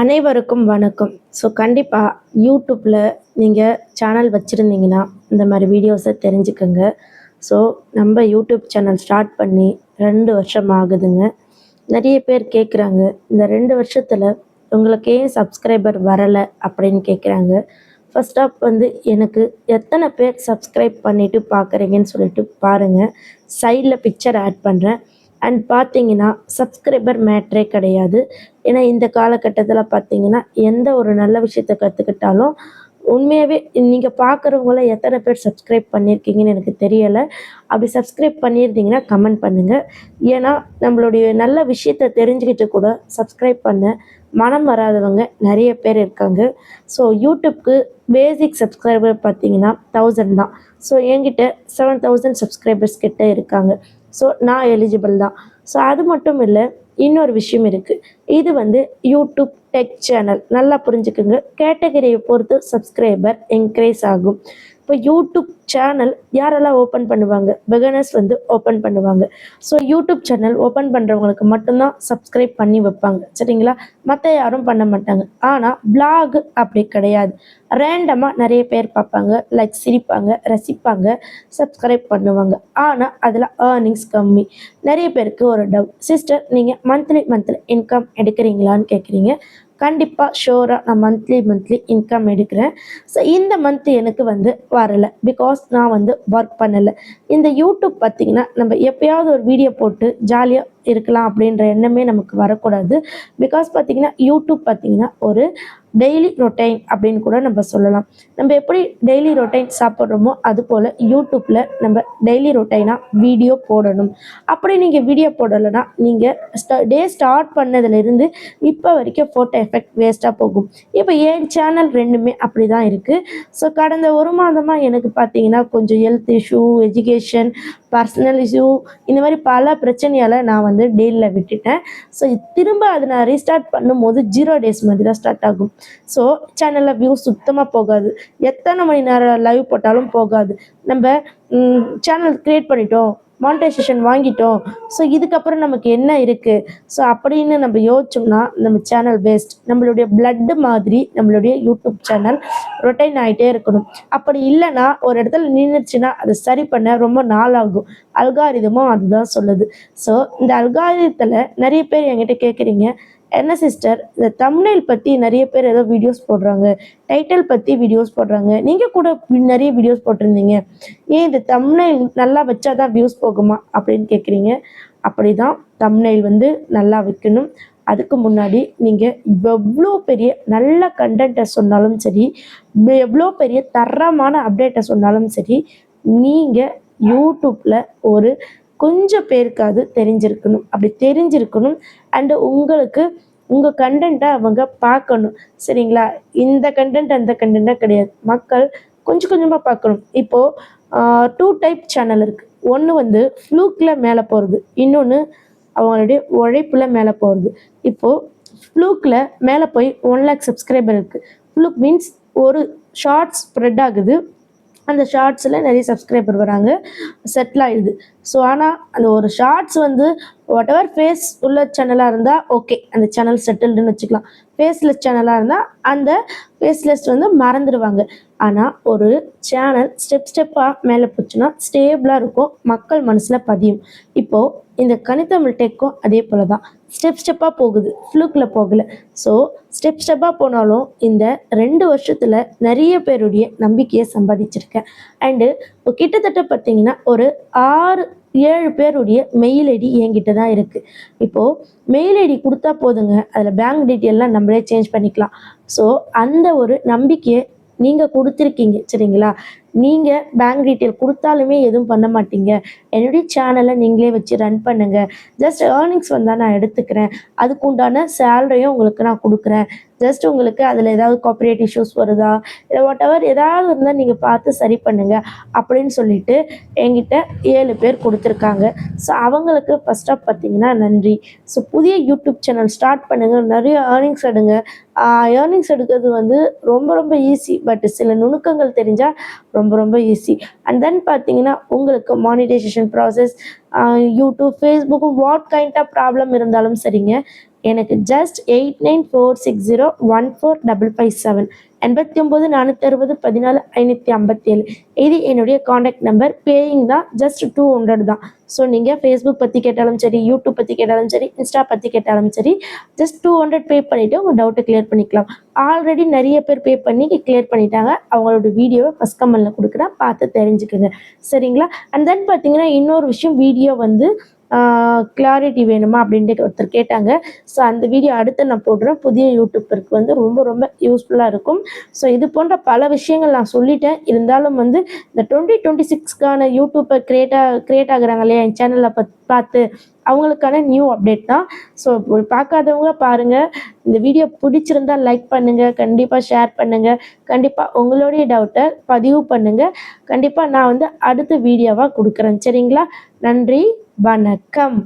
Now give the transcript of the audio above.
அனைவருக்கும் வணக்கம். ஸோ கண்டிப்பாக யூடியூப்பில் நீங்கள் சேனல் வச்சுருந்தீங்கன்னா இந்த மாதிரி வீடியோஸை தெரிஞ்சுக்கோங்க. ஸோ நம்ம யூடியூப் சேனல் ஸ்டார்ட் பண்ணி ரெண்டு வருஷம் ஆகுதுங்க நிறைய பேர் கேட்குறாங்க இந்த ரெண்டு வருஷத்தில் உங்களுக்கு ஏன் சப்ஸ்கிரைபர் வரலை அப்படின்னு கேட்குறாங்க ஃபஸ்ட் ஆஃப் வந்து எனக்கு எத்தனை பேர் சப்ஸ்கிரைப் பண்ணிவிட்டு பார்க்குறீங்கன்னு சொல்லிட்டு பாருங்கள் சைடில் பிக்சர் ஆட் பண்ணுறேன் அண்ட் பார்த்தீங்கன்னா சப்ஸ்கிரைபர் மேட்ரே கிடையாது. ஏன்னா இந்த காலகட்டத்தில் பார்த்தீங்கன்னா எந்த ஒரு நல்ல விஷயத்தை கற்றுக்கிட்டாலும் உண்மையாகவே நீங்கள் பார்க்குறவங்கள எத்தனை பேர் சப்ஸ்கிரைப் பண்ணியிருக்கீங்கன்னு எனக்கு தெரியலை. அப்படி சப்ஸ்கிரைப் பண்ணியிருந்தீங்கன்னா கமெண்ட் பண்ணுங்கள் ஏன்னா நம்மளுடைய நல்ல விஷயத்த தெரிஞ்சுக்கிட்டு கூட சப்ஸ்கிரைப் பண்ண மனம் வராதவங்க நிறைய பேர் இருக்காங்க. ஸோ யூடியூப்க்கு பேசிக் சப்ஸ்கிரைபர் பார்த்தீங்கன்னா தௌசண்ட் தான். ஸோ என்கிட்ட செவன் தௌசண்ட் சப்ஸ்கிரைபர்ஸ் கிட்ட இருக்காங்க. ஸோ நான் எலிஜிபிள் தான். ஸோ அது மட்டும் இல்லை இன்னொரு விஷயம் இருக்குது இது வந்து யூடியூப் டெக் சேனல் நல்லா புரிஞ்சுக்குங்க. கேட்டகரியை பொறுத்து சப்ஸ்கிரைபர் என்க்ரேஸ் ஆகும். இப்போ யூடியூப் சேனல் யாரெல்லாம் ஓப்பன் பண்ணுவாங்க? பிகனர்ஸ் வந்து ஓப்பன் பண்ணுவாங்க. ஸோ யூடியூப் சேனல் ஓப்பன் பண்ணுறவங்களுக்கு மட்டும்தான் சப்ஸ்கிரைப் பண்ணி வைப்பாங்க. சரிங்களா? மற்ற யாரும் பண்ண மாட்டாங்க. ஆனால் பிளாக் அப்படி கிடையாது. ரேண்டமாக நிறைய பேர் பார்ப்பாங்க. லைக் சிரிப்பாங்க ரசிப்பாங்க சப்ஸ்கிரைப் பண்ணுவாங்க. ஆனால் அதில் ஏர்னிங்ஸ் கம்மி. நிறைய பேருக்கு ஒரு டவுட் சிஸ்டர் நீங்கள் மந்த்லி மந்த்லி இன்கம் எடுக்கிறீங்களான்னு கேட்குறீங்க கண்டிப்பாக ஷோராக நான் மந்த்லி மந்த்லி இன்கம் எடுக்கிறேன். ஸோ இந்த மந்த் எனக்கு வந்து வரலை. பிகாஸ் நான் வந்து ஒர்க் பண்ணலை. இந்த யூடியூப் பார்த்திங்கன்னா நம்ம எப்பயாவது ஒரு வீடியோ போட்டு ஜாலியாக இருக்கலாம் அப்படின்ற எண்ணமே நமக்கு வரக்கூடாது. பிகாஸ் பார்த்திங்கன்னா யூடியூப் பார்த்திங்கன்னா ஒரு டெய்லி ரொட்டைன் அப்படின்னு கூட நம்ம சொல்லலாம். நம்ம எப்படி டெய்லி ரொட்டைன் சாப்பிட்றோமோ அது போல் யூடியூப்பில் நம்ம டெய்லி ரொட்டைனாக வீடியோ போடணும். அப்படி நீங்கள் வீடியோ போடலைன்னா நீங்கள் டே ஸ்டார்ட் பண்ணதுலேருந்து இப்போ வரைக்கும் ஃபோட்டோ எஃபெக்ட் வேஸ்ட்டாக போகும். இப்போ என் சேனல் ரெண்டுமே அப்படி தான் இருக்குது ஸோ கடந்த ஒரு மாதமாக எனக்கு பார்த்தீங்கன்னா கொஞ்சம் health issue education personal issue இந்த மாதிரி பல பிரச்சனையால் நான் வந்து டெய்லியில் விட்டுட்டேன். ஸோ திரும்ப அதை நான் ரீஸ்டார்ட் பண்ணும்போது ஜீரோ டேஸ் மாதிரி தான் ஸ்டார்ட் ஆகும். ஸோ சேனலில் வியூ சுத்தமாக போகாது. எத்தனை மணி நேரம் லைவ் போட்டாலும் போகாது. நம்ம சேனல் க்ரியேட் பண்ணிட்டோம். மானிட்டைசேஷன் வாங்கிட்டோம். ஸோ இதுக்கப்புறம் நமக்கு என்ன இருக்குது ஸோ அப்படின்னு நம்ம யோசிச்சோம்னா நம்ம சேனல் வேஸ்ட் நம்மளுடைய பிளட்டு மாதிரி நம்மளுடைய யூடியூப் சேனல் ரொட்டைன் ஆகிட்டே இருக்கணும். அப்படி இல்லைன்னா ஒரு இடத்துல நின்றுச்சுன்னா அதை சரி பண்ண ரொம்ப நாள் ஆகும். அல்காரிதமும் அதுதான் சொல்லுது. ஸோ இந்த அல்காரிதத்தில் நிறைய பேர் என்கிட்ட கேட்குறீங்க என்ன சிஸ்டர் இந்த தம்னைல் பற்றி நிறைய பேர் ஏதோ வீடியோஸ் போடுறாங்க. டைட்டில் பற்றி வீடியோஸ் போடுறாங்க. நீங்கள் கூட நிறைய வீடியோஸ் போட்டிருந்தீங்க. ஏன் இந்த தம்னைல் நல்லா வச்சா தான் வியூஸ் போகுமா அப்படின்னு கேட்குறீங்க அப்படி தான் தம்னைல் வந்து நல்லா வைக்கணும். அதுக்கு முன்னாடி நீங்கள் எவ்வளோ பெரிய நல்ல கண்டென்ட்டை சொன்னாலும் சரி எவ்வளோ பெரிய தரமான அப்டேட்டை சொன்னாலும் சரி நீங்கள் யூடியூப்பில் ஒரு கொஞ்சம் பேருக்காவது தெரிஞ்சிருக்கணும். அப்படி தெரிஞ்சிருக்கணும் அண்டு உங்களுக்கு உங்கள் கண்டென்ட்டை அவங்க பார்க்கணும். சரிங்களா? இந்த கண்டென்ட் அந்த கண்டென்ட்டாக கிடையாது. மக்கள் கொஞ்சம் கொஞ்சமாக பார்க்கணும். இப்போது டூ டைப் சேனல் இருக்குது ஒன்று வந்து ஃப்ளூக்கில் மேலே போகிறது இன்னொன்று அவங்களுடைய உழைப்பில் மேலே போகிறது இப்போது ஃப்ளூக்கில் மேலே போய் ஒன் லேக் சப்ஸ்கிரைபர் இருக்குது ஃப்ளூக் மீன்ஸ் ஒரு ஷார்ட் ஸ்ப்ரெட் ஆகுது. அந்த ஷார்ட்ஸில் நிறைய சப்ஸ்கிரைபர் வராங்க. செட்டில் ஆயிடுது. ஸோ ஆனால் அந்த ஒரு ஷார்ட்ஸ் வந்து வாட் எவர் ஃபேஸ் உள்ள சேனலாக இருந்தால் ஓகே அந்த சேனல் செட்டில்டுன்னு வச்சுக்கலாம். ஃபேஸ்லெஸ் சேனலாக இருந்தால் அந்த ஃபேஸ்லெஸ் வந்து மறந்துடுவாங்க. ஆனால் ஒரு சேனல் ஸ்டெப் ஸ்டெப்பாக மேலே போச்சுன்னா ஸ்டேபிளாக இருக்கும். மக்கள் மனசில் பதியும். இப்போது இந்த கணித்தமிழ் டெக்கும் அதே போல தான் ஸ்டெப் ஸ்டெப்பாக போகுது. ஃப்ளூக்கில் போகல. ஸோ ஸ்டெப் ஸ்டெப்பாக போனாலும் இந்த ரெண்டு வருஷத்தில் நிறைய பேருடைய நம்பிக்கையை சம்பாதிச்சிருக்கேன். அண்டு கிட்டத்தட்ட பார்த்தீங்கன்னா ஒரு ஆறு ஏழு பேருடைய மெயில் ஐடி என்கிட்ட தான் இருக்குது இப்போது மெயில் ஐடி கொடுத்தா போதுங்க. அதில் பேங்க் டீட்டெயிலெலாம் நம்மளே சேஞ்ச் பண்ணிக்கலாம். ஸோ அந்த ஒரு நம்பிக்கையை நீங்கள் கொடுத்துருக்கீங்க சரிங்களா? நீங்கள் பேங்க் டீட்டெயில் கொடுத்தாலுமே எதுவும் பண்ண மாட்டீங்க. என்னுடைய சேனலை நீங்களே வச்சு ரன் பண்ணுங்கள் ஜஸ்ட் ஏர்னிங்ஸ் வந்தால் நான் எடுத்துக்கிறேன். அதுக்கு உண்டான சேலரியும் உங்களுக்கு நான் கொடுக்குறேன். ஜஸ்ட் உங்களுக்கு அதில் ஏதாவது காப்பரேட் இஷ்யூஸ் வருதா? இல்லை வாட் எவர் ஏதாவது இருந்தால் நீங்கள் பார்த்து சரி பண்ணுங்கள் அப்படின்னு சொல்லிட்டு என்கிட்ட ஏழு பேர் கொடுத்துருக்காங்க. ஸோ அவங்களுக்கு ஃபர்ஸ்ட் ஆஃப் பார்த்தீங்கன்னா நன்றி. ஸோ புதிய யூடியூப் சேனல் ஸ்டார்ட் பண்ணுங்கள் நிறைய ஏர்னிங்ஸ் எடுங்க. ஏர்னிங்ஸ் எடுக்கிறது வந்து ரொம்ப ரொம்ப ஈஸி பட் சில நுணுக்கங்கள் தெரிஞ்சால் ரொம்ப ரொம்ப ஈஸி அண்ட் தென் பார்த்தீங்கன்னா உங்களுக்கு monetisation process YouTube Facebook what kind of problem இருந்தாலும் சரிங்க. எனக்கு just eight nine four six zero one four double five seven எண்பத்தி ஒம்பது நானூற்றி அறுபது பதினாலு ஐநூற்றி ஐம்பத்தேழு. இது என்னுடைய காண்டாக்ட் நம்பர் பேயிங் தான் ஜஸ்ட் டூ ஹண்ட்ரட் தான். ஸோ நீங்கள் ஃபேஸ்புக் பற்றி கேட்டாலும் சரி யூடியூப் பற்றி கேட்டாலும் சரி இன்ஸ்டா பற்றி கேட்டாலும் சரி ஜஸ்ட் டூ ஹண்ட்ரட் பே பண்ணிவிட்டு உங்கள் டவுட்டை கிளியர் பண்ணிக்கலாம். ஆல்ரெடி நிறைய பேர் பே பண்ணி கிளியர் பண்ணிட்டாங்க. அவங்களோட வீடியோவை ஃபஸ்ட் கமெண்டில் கொடுக்குறேன். பார்த்து தெரிஞ்சுக்கோங்க. சரிங்களா? அண்ட் தென் பார்த்தீங்கன்னா இன்னொரு விஷயம் வீடியோ வந்து கிளாரிட்டி வேணுமா அப்படின்ட்டு ஒருத்தர் கேட்டாங்க. ஸோ அந்த வீடியோ அடுத்து நான் போடுறேன். புதிய யூடியூப்பருக்கு வந்து ரொம்ப ரொம்ப யூஸ்ஃபுல்லாக இருக்கும். ஸோ இது போன்ற பல விஷயங்கள் நான் சொல்லிட்டேன். இருந்தாலும் வந்து இந்த டுவெண்ட்டி டுவெண்ட்டி சிக்ஸ்க்கான யூடியூப்பர் க்ரியேட்டாக க்ரியேட் ஆகுறாங்க இல்லையா என் சேனலில் பத் பார்த்து அவங்களுக்கான நியூ அப்டேட் தான். ஸோ பார்க்காதவங்க பாருங்கள் இந்த வீடியோ பிடிச்சிருந்தா லைக் பண்ணுங்கள் கண்டிப்பாக ஷேர் பண்ணுங்கள் கண்டிப்பாக உங்களுடைய டவுட்டை பதிவு பண்ணுங்கள் கண்டிப்பாக நான் வந்து அடுத்த வீடியோவாக கொடுக்குறேன். சரிங்களா? நன்றி. வணக்கம்.